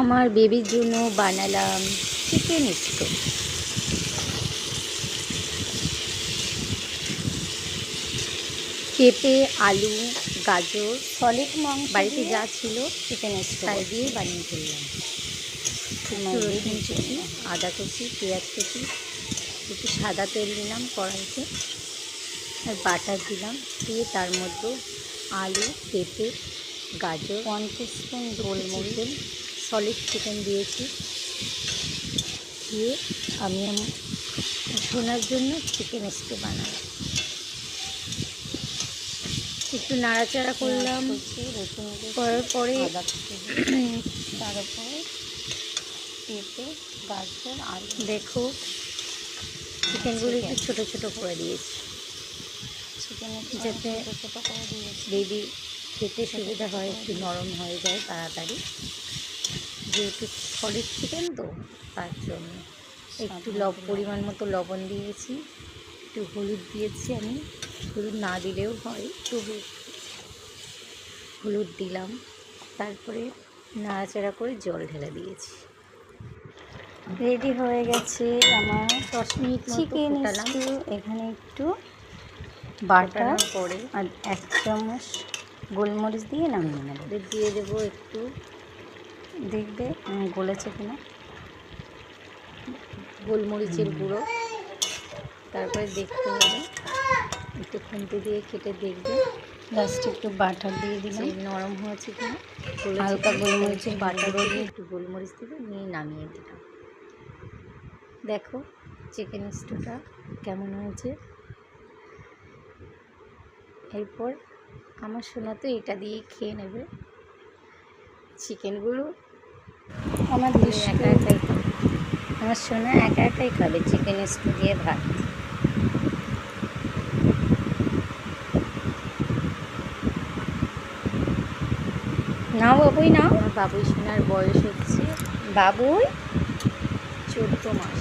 আমার বেবির জন্য বানালাম চিকেন স্টো পেঁপে আলু গাজর সলিড মং বাড়িতে যা ছিল চিকেন স্টু দিয়ে বানিয়ে ফেললাম। একটু রসুন কুচি আদা কুচি পেঁয়াজ কুচি একটু সাদা তেল দিলাম কড়াইতে। আর বাটার দিলাম দিয়ে তার মধ্যে আলু পেঁপে গাজর ওয়ান টিস্পুন গোলমরিচ। সলিড চিকেন দিয়েছি। দিয়ে আমি আমার শোনার জন্য চিকেন স্টু বানালাম। একটু নাড়াচাড়া করলাম। করার পরে তারপরে পেঁপে গাজর আর দেখো চিকেনগুলো একটু ছোটো ছোটো করে দিয়েছি। চিকেন যাতে ছোটো ছোটো করে দিয়েছি। বেবি খেতে সুবিধা হয় একটু নরম হয়ে যায় তাড়াতাড়ি। যেহেতু সলিড চিকেন তো তার জন্য একটু লব পরিমাণ মতো লবণ দিয়েছি একটু হলুদ দিয়েছি আমি। হলুদ না দিলেও হয় তবু হলুদ দিলাম। তারপরে নাড়াচাড়া করে জল ঢেলে দিয়েছি। রেডি হয়ে গেছে আমার দশ মিনিট চিকেন এখানে একটু বাটার পরে আর এক চামচ গোলমরিচ দিয়ে নামিয়ে নেব। ওদের দিয়ে দেবো একটু দেখবে গলেছে কিনা। গোলমরিচের গুঁড়ো। তারপরে দেখতে হবে। একটু খুন্তি দিয়ে কেটে দেখবে। লাস্টে একটু বাটার দিয়ে দিলাম। নরম হয়েছে কিনা। হালকা গোলমরিচের বাটার দিয়ে একটু গোলমরিচ দিয়ে নিয়ে নামিয়ে দিলাম। দেখো চিকেন স্টুটা কেমন হয়েছে। এরপর আমার সোনা তো এটা দিয়েই খেয়ে নেবে। চিকেনগুলো? আমার একা একাই আমার সোনা একা একাই খাবে চিকেন স্টু দিয়ে ভাত। নাও বাবুই নাও। আমার বাবুই সোনার বয়স হচ্ছে বাবুই? চোদ্দ মাস।